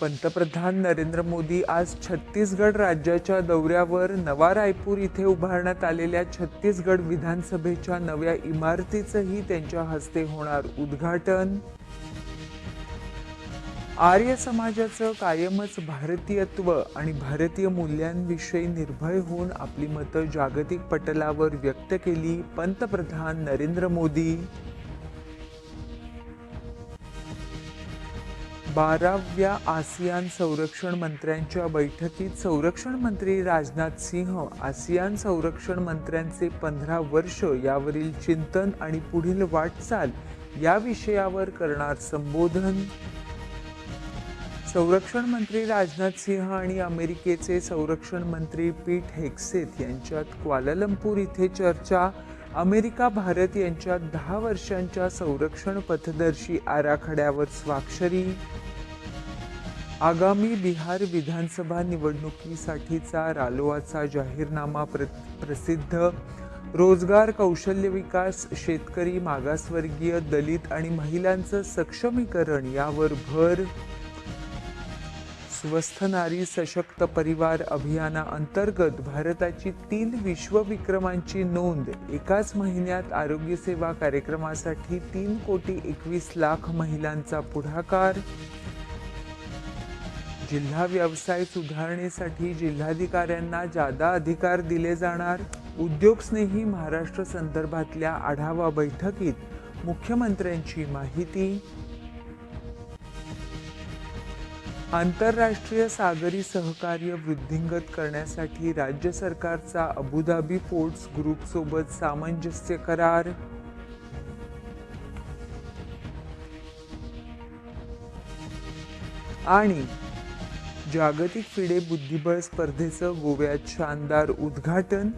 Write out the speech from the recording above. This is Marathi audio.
पंतप्रधान नरेंद्र मोदी आज छत्तीसगड राज्याच्या दौऱ्यावर नवा रायपूर इथे उभारण्यात आलेल्या छत्तीसगड विधानसभेच्या नव्या इमारतीचंही त्यांच्या हस्ते होणार उद्घाटन. आर्य समाजाचं कायमच भारतीयत्व आणि भारतीय मूल्यांविषयी निर्भय होऊन आपली मतं जागतिक पटलावर व्यक्त केली पंतप्रधान नरेंद्र मोदी. बाराव्या आसियान संरक्षण मंत्र्यांच्या बैठकीत संरक्षण मंत्री राजनाथ सिंह आसियान संरक्षण मंत्र्यांचे पंधरा वर्ष यावरील चिंतन आणि पुढील वाटचाल या विषयावर करणार संबोधन. संरक्षण मंत्री राजनाथ सिंह आणि अमेरिकेचे संरक्षण मंत्री पीट हेक्सेत यांच्यात क्वालालंपूर इथे चर्चा. अमेरिका भारत यांच्यात दहा वर्षांच्या संरक्षण पथदर्शी आराखड्यावर स्वाक्षरी. आगामी बिहार विधानसभा निवडणुकीसाठीचा रालोआचा जाहीरनामा प्र प्रसिद्ध. रोजगार कौशल्य विकास शेतकरी मागासवर्गीय दलित आणि महिलांचं सक्षमीकरण यावर भर. स्वस्थ नारी सशक्त परिवार अभियानाअंतर्गत भारताची तीन विश्वविक्रमांची नोंद. एकाच महिन्यात आरोग्यसेवा कार्यक्रमासाठी तीन कोटी एकवीस लाख महिलांचा पुढाकार. जिल्हा व्यवसाय सुधारणेसाठी जिल्हाधिकाऱ्यांना जादा अधिकार दिले जाणार? उद्योगस्नेही महाराष्ट्र संदर्भातल्या आढावा बैठकीत मुख्यमंत्र्यांची माहिती. आंतरराष्ट्रीय सागरी सहकार्य वृद्धिंगत करण्यासाठी राज्य सरकारचा अबुधाबी पोर्ट्स ग्रुपसोबत सामंजस्य करार. आणि जागतिक फिडे बुद्धिबळ स्पर्धेचं गोव्यात शानदार उद्घाटन.